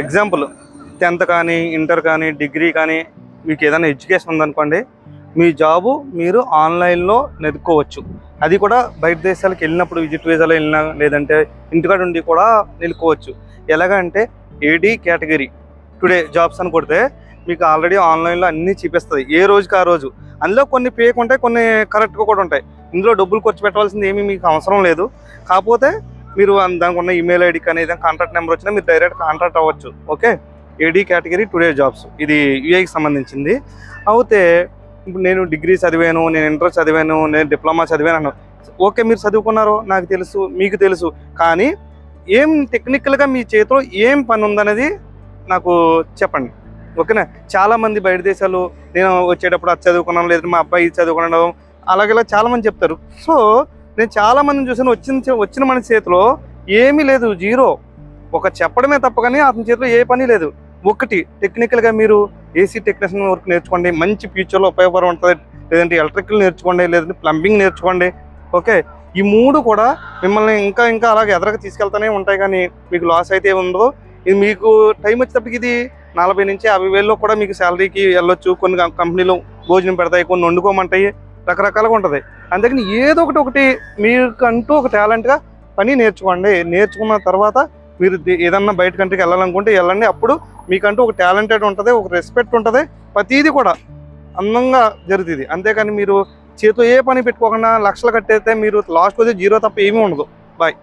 Example tenth కానీ inter కానీ degree కానీ మీకు ఏదైనా ఎడ్యుకేషన్ ఉందనుకోండి మీ జాబు మీరు ఆన్లైన్లో నెదుక్కోవచ్చు. అది కూడా బయట దేశాలకు వెళ్ళినప్పుడు విజిట్ వీసాలో వెళ్ళినా లేదంటే ఇంటికాడ ఉండి కూడా నిలుకోవచ్చు ఎలాగంటే ఏడీ కేటగిరీ టుడే జాబ్స్ అని కొడితే మీకు ఆల్రెడీ ఆన్లైన్లో అన్నీ చూపిస్తుంది. ఏ రోజుకి ఆ రోజు. అందులో కొన్ని పేక్ ఉంటాయి కొన్ని కరెక్ట్గా కూడా ఉంటాయి. ఇందులో డబ్బులు ఖర్చు పెట్టవలసింది ఏమీ మీకు అవసరం లేదు. కాకపోతే మీరు దానికి ఉన్న ఈమెయిల్ ఐడి కానీ ఏదైనా కాంటాక్ట్ నెంబర్ వచ్చినా మీరు డైరెక్ట్ కాంటాక్ట్ అవ్వచ్చు ఓకే ఏడీ కేటగిరీ టుడే జాబ్స్ ఇది యూఐకి సంబంధించింది. అయితే ఇప్పుడు నేను డిగ్రీ చదివాను నేను ఇంటర్ చదివాను నేను డిప్లొమా చదివాను అన్నాను ఓకే మీరు చదువుకున్నారు? నాకు తెలుసు మీకు తెలుసు. కానీ ఏం టెక్నికల్గా మీ చేతిలో ఏం పని ఉందనేది నాకు చెప్పండి ఓకేనా? చాలామంది బయట దేశాలు నేను వచ్చేటప్పుడు అది చదువుకున్నాను లేదా మా అబ్బాయి ఇది అలాగేలా అలాగే చెప్తారు. సో నేను చాలా మందిని చూసాను వచ్చిన వచ్చిన మన చేతిలో ఏమీ లేదు జీరో. ఒక చెప్పడమే తప్ప కానీ అతని చేతిలో ఏ పని లేదు. ఒకటి టెక్నికల్గా మీరు ఏసీ టెక్నీషియన్ వర్క్ నేర్చుకోండి. మంచి ఫ్యూచర్లో ఉపయోగపడి ఉంటుంది. లేదంటే ఎలక్ట్రికల్ నేర్చుకోండి లేదంటే ప్లంబింగ్ నేర్చుకోండి. ఓకే? ఈ మూడు కూడా మిమ్మల్ని ఇంకా ఇంకా అలాగే ఎదరగా తీసుకెళ్తానే ఉంటాయి కానీ మీకు లాస్ అయితే ఉండదు. ఇది మీకు టైం వచ్చేటప్పటికి ఇది నలభై నుంచి యాభై వేల్లో కూడా మీకు శాలరీకి వెళ్ళొచ్చు. కొన్ని కంపెనీలు భోజనం పెడతాయి కొన్ని వండుకోమంటాయి. రకరకాలుగా ఉంటుంది. అందుకని ఏదో ఒకటి ఒకటి మీకంటూ ఒక టాలెంట్గా పని నేర్చుకోండి. నేర్చుకున్న తర్వాత మీరు ఏదన్నా బయట కంట్రీకి వెళ్ళాలనుకుంటే వెళ్ళండి. అప్పుడు మీకంటూ ఒక టాలెంటెడ్ ఉంటుంది ఒక రెస్పెక్ట్ ఉంటుంది. ప్రతిదీ కూడా అందంగా జరుగుతుంది. అంతేకాని మీరు చేతితో ఏ పని పెట్టుకోకుండా లక్షలు కట్టేస్తే మీరు లాస్ట్ వచ్చి జీరో తప్ప ఏమీ ఉండదు. బాయ్.